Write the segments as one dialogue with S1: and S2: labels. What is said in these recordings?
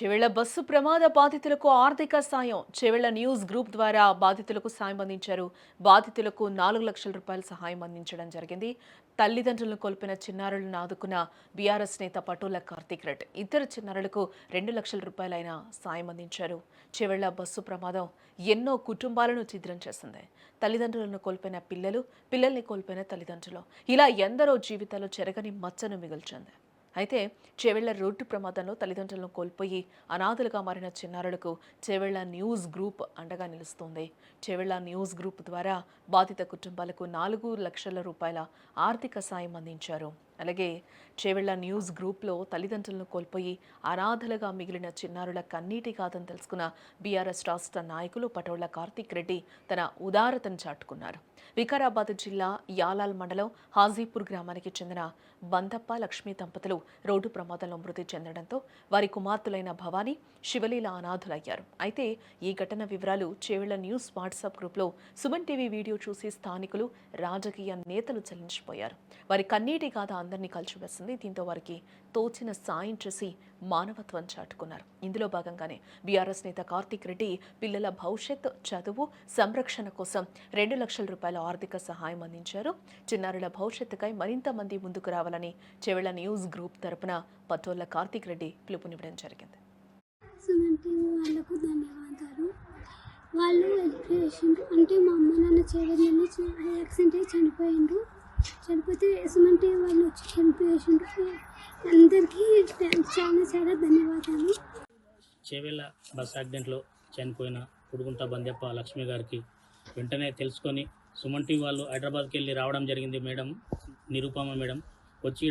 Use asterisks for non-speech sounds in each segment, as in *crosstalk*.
S1: చెవిళ్ళ bus ప్రమాద బాధితులకు ఆర్థిక సాయం చెవిళ్ళ న్యూస్ గ్రూప్ ద్వారా బాధితులకు సాయం అందించారు. బాధితులకు నాలుగు లక్షల రూపాయల సహాయం అందించడం జరిగింది. తల్లిదండ్రులను కోల్పోయిన చిన్నారులను ఆదుకున్న బీఆర్ఎస్ నేత పటోల కార్తీక్ రెడ్డి ఇద్దరు చిన్నారులకు రెండు లక్షల రూపాయలైన సాయం అందించారు. చెవిళ్ళ బస్సు ప్రమాదం ఎన్నో కుటుంబాలను ఛిద్రం చేసింది. తల్లిదండ్రులను కోల్పోయిన పిల్లలు పిల్లల్ని కోల్పోయిన తల్లిదండ్రులు. ఇలా ఎందరో జీవితాలు చెరగని మచ్చను మిగిల్చింది. అయితే చెవెళ్ళ రోడ్డు ప్రమాదంలో తల్లిదండ్రులను కోల్పోయి అనాథలుగా మారిన చిన్నారులకు చెవెళ్ళ న్యూస్ గ్రూప్ అండగా నిలుస్తోంది. చెవెళ్ళ న్యూస్ గ్రూప్ ద్వారా బాధిత కుటుంబాలకు నాలుగు లక్షల రూపాయల ఆర్థిక సాయం అందించారు. అలాగే చేవెళ్ళ న్యూస్ గ్రూప్లో తల్లిదండ్రులను కోల్పోయి అనాథలుగా మిగిలిన చిన్నారుల కన్నీటి గాథను తెలుసుకున్న బీఆర్ఎస్ రాష్ట్ర నాయకులు పటోళ్ళ కార్తీక్ రెడ్డి తన ఉదారతను చాటుకున్నారు. వికారాబాద్ జిల్లా యాలాల్ మండలం హాజీపూర్ గ్రామానికి చెందిన బందప్ప లక్ష్మీ దంపతులు రోడ్డు ప్రమాదంలో మృతి చెందడంతో వారి కుమార్తెలైన భవానీ శివలీల అనాథులయ్యారు. అయితే ఈ ఘటన వివరాలు చేవెళ్ళ న్యూస్ వాట్సాప్ గ్రూప్లో సుమన్ టీవీ వీడియో చూసి స్థానికులు రాజకీయ నేతలు చెల్లించిపోయారు వారి కన్నీటి గాథ అందరినీ కలిసివేసింది. దీంతో వారికి తోచిన సాయం చేసి మానవత్వం చాటుకున్నారు. ఇందులో భాగంగానే బీఆర్ఎస్ నేత కార్తీక్ రెడ్డి పిల్లల భవిష్యత్ చదువు సంరక్షణ కోసం రెండు లక్షల రూపాయల ఆర్థిక సహాయం అందించారు. చిన్నారుల భవిష్యత్తుకై మరింత మంది ముందుకు రావాలని చెవెళ్ళ న్యూస్ గ్రూప్ తరపున పటోళ్ళ కార్తీక్ రెడ్డి పిలుపునివ్వడం జరిగింది.
S2: వాళ్ళకు ధన్యవాదాలు. వాళ్ళు హెల్ప్ చేసిండ్రు. అంటే మా అమ్మ నాన్న చేయడంలో యాక్సిడెంట్ అయి చనిపోయిండ్రు. చనిపోతే సుమన్ వాళ్ళు వచ్చి చనిపోయేసిండ్రు. అందరికీ చాలా చాలా ధన్యవాదాలు.
S3: చేవేళ్ళ బస్ యాక్సిడెంట్లో చనిపోయిన కుడుగుంట బందెప్ప లక్ష్మి గారికి వెంటనే తెలుసుకొని సుమన్ టీవీ వాళ్ళు హైదరాబాద్కి వెళ్ళి రావడం జరిగింది మేడం నిరూపమ మేడం. వచ్చి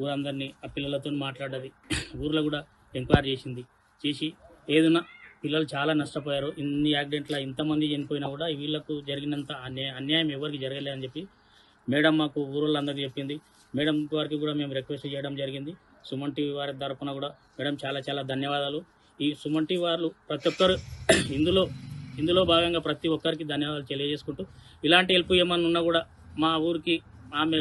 S3: ఊరందరినీ ఆ పిల్లలతో మాట్లాడది. ఊర్లో కూడా ఎంక్వైరీ చేసింది. చేసి ఏదైనా పిల్లలు చాలా నష్టపోయారు. ఇన్ని యాక్సిడెంట్లో ఇంతమంది చనిపోయినా కూడా వీళ్ళకు జరిగినంత అన్యాయం ఎవరికి జరగలేదని చెప్పి మేడం మాకు ఊరోళ్ళందరికీ చెప్పింది. మేడం వారికి కూడా మేము రిక్వెస్ట్ చేయడం జరిగింది. సుమన్ టీవీ వారి తరఫున కూడా మేడం చాలా చాలా ధన్యవాదాలు. ఈ సుమన్ టీవీ వాళ్ళు ప్రతి ఒక్కరు *clears throat* ఇందులో ఇందులో భాగంగా ప్రతి ఒక్కరికి ధన్యవాదాలు తెలియజేసుకుంటూ ఇలాంటి హెల్ప్ ఏమన్నా ఉన్నా కూడా మా ఊరికి ఆమె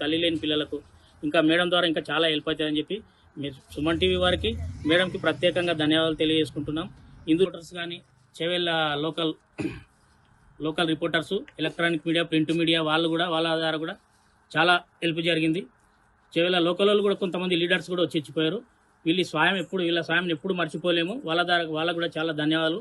S3: తల్లి లేని పిల్లలకు ఇంకా మేడం ద్వారా ఇంకా చాలా హెల్ప్ అవుతుందని చెప్పి మీరు సుమన్ టీవీ వారికి మేడంకి ప్రత్యేకంగా ధన్యవాదాలు తెలియజేసుకుంటున్నాం. ఇందు కానీ Chevella local local reporters electronic media print media వాళ్ళు కూడా వాళ్ళ ద్వారా కూడా చాలా హెల్ప్ జరిగింది. చెవెళ్ళ లోకల్ వాళ్ళు కూడా కొంతమంది లీడర్స్ కూడా వచ్చి ఇచ్చిపోయారు. వీళ్ళ స్వయం ఎప్పుడు వీళ్ళ స్వయం ఎప్పుడు మర్చిపోలేము. వాళ్ళ ద్వారా వాళ్ళకు కూడా చాలా ధన్యవాదాలు.